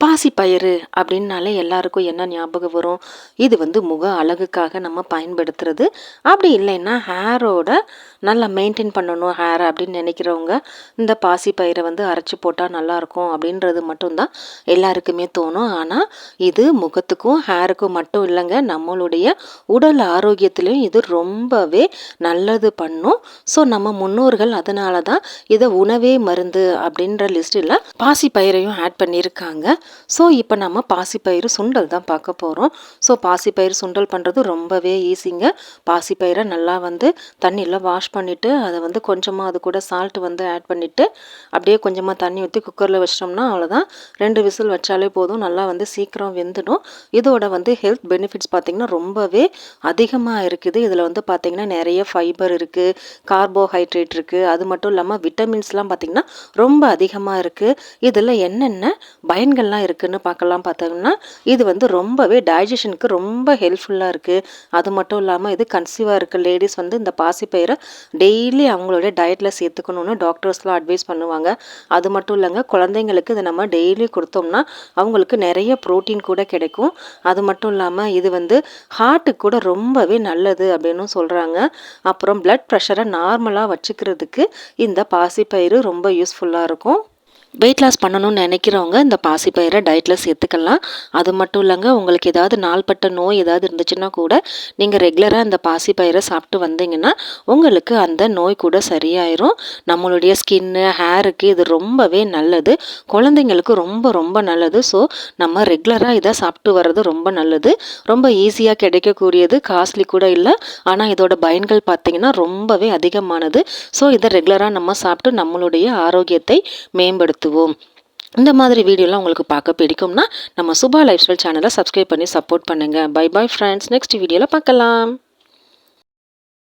பாசிப்பயிறு அப்படின்னாலே எல்லாருக்கும் என்ன ஞாபகம் வரும்? இது வந்து முக அழகுக்காக நம்ம பயன்படுத்துறது. அப்படி இல்லைன்னா ஹேரோட நல்லா மெயின்டைன் பண்ணணும் ஹேர் அப்படின்னு நினைக்கிறவங்க இந்த பாசிப்பயிரை வந்து அரைச்சி போட்டால் நல்லாயிருக்கும் அப்படின்றது மட்டும்தான் எல்லாருக்குமே தோணும். ஆனால் இது முகத்துக்கும் ஹேருக்கும் மட்டும் இல்லைங்க. நம்மளுடைய உடல் ஆரோக்கியத்திலையும் இது ரொம்பவே நல்லது பண்ணும். ஸோ நம்ம முன்னோர்கள் அதனால தான் இதை உணவே மருந்து அப்படின்ற லிஸ்ட்டில் பாசிப்பயிரையும் ஆட் பண்ணியிருக்காங்க. ஸோ இப்போ நம்ம பாசிப்பயிறு சுண்டல் தான் பார்க்க போகிறோம் ஸோ பாசிப்பயிறு சுண்டல் பண்ணுறது ரொம்பவே ஈஸிங்க பாசிப்பயிரை நல்லா வந்து தண்ணியில் வாஷ் பண்ணிவிட்டு அதை வந்து கொஞ்சமாக அது கூட சால்ட் வந்து ஆட் பண்ணிவிட்டு அப்படியே கொஞ்சமாக தண்ணி ஊற்றி குக்கரில் வச்சிட்டோம்னா அவ்வளோதான் ரெண்டு விசில் வச்சாலே போதும். நல்லா வந்து சீக்கிரம் வெந்துடும். இதோட வந்து ஹெல்த் பெனிஃபிட்ஸ் பார்த்திங்கன்னா ரொம்பவே அதிகமாக இருக்குது. இதில் வந்து பார்த்திங்கன்னா நிறைய ஃபைபர் இருக்குது கார்போஹைட்ரேட் இருக்குது அது மட்டும் இல்லாமல் விட்டமின்ஸ்லாம் பார்த்திங்கன்னா ரொம்ப அதிகமாக இருக்குது இதில் என்னென்ன பயன்கள்லாம் இருக்குதுன்னு பார்க்கலாம் பார்த்தோம்னா இது வந்து ரொம்பவே டைஜஷனுக்கு ரொம்ப ஹெல்ப்ஃபுல்லாக இருக்குது அது மட்டும் இல்லாமல் இது கன்சீவாக இருக்க லேடிஸ் வந்து இந்த பாசிப்பயிரை டெய்லி அவங்களுடைய டயட்டில் சேர்த்துக்கணுன்னு டாக்டர்ஸ்லாம் அட்வைஸ் பண்ணுவாங்க. அது மட்டும் இல்லைங்க குழந்தைங்களுக்கு இதை நம்ம டெய்லி கொடுத்தோம்னா அவங்களுக்கு நிறைய ப்ரோட்டீன் கூட கிடைக்கும். அது மட்டும் இல்லாமல் இது வந்து ஹார்ட்டுக்கு கூட ரொம்பவே நல்லது அப்படின்னு சொல்கிறாங்க அப்புறம் பிளட் ப்ரெஷரை நார்மலாக வச்சுக்கிறதுக்கு இந்த பாசிப்பயிறு ரொம்ப யூஸ்ஃபுல்லாக இருக்கும். வெயிட் லாஸ் பண்ணணும்னு நினைக்கிறவங்க இந்த பாசிப்பயிரை டயட்டில் சேர்த்துக்கலாம். அது மட்டும் இல்லைங்க உங்களுக்கு ஏதாவது நாள்பட்ட நோய் ஏதாவது இருந்துச்சுன்னா கூட நீங்கள் ரெகுலராக இந்த பாசிப்பயிரை சாப்பிட்டு வந்தீங்கன்னா உங்களுக்கு அந்த நோய் கூட சரியாயிரும். நம்மளுடைய ஸ்கின்னு ஹேருக்கு இது ரொம்பவே நல்லது. குழந்தைங்களுக்கு ரொம்ப ரொம்ப நல்லது. ஸோ நம்ம ரெகுலராக இதை சாப்பிட்டு வர்றது ரொம்ப நல்லது. ரொம்ப ஈஸியாக கிடைக்கக்கூடியது காஸ்ட்லி கூட இல்லை. ஆனால் இதோட பயன்கள் பார்த்திங்கன்னா ரொம்பவே அதிகமானது. ஸோ இதை ரெகுலராக நம்ம சாப்பிட்டு நம்மளுடைய ஆரோக்கியத்தை மேம்படுத்தும் செலுத்துவோம் இந்த மாதிரி வீடியோலாம் உங்களுக்கு பார்க்க பிடிக்கும்னா நம்ம சுபா லைஃப் ஸ்டைல் சேனலை சப்ஸ்கிரைப் பண்ணி சப்போர்ட் பண்ணுங்கள் பை பாய் ஃப்ரெண்ட்ஸ் நெக்ஸ்ட் வீடியோவில் பார்க்கலாம்.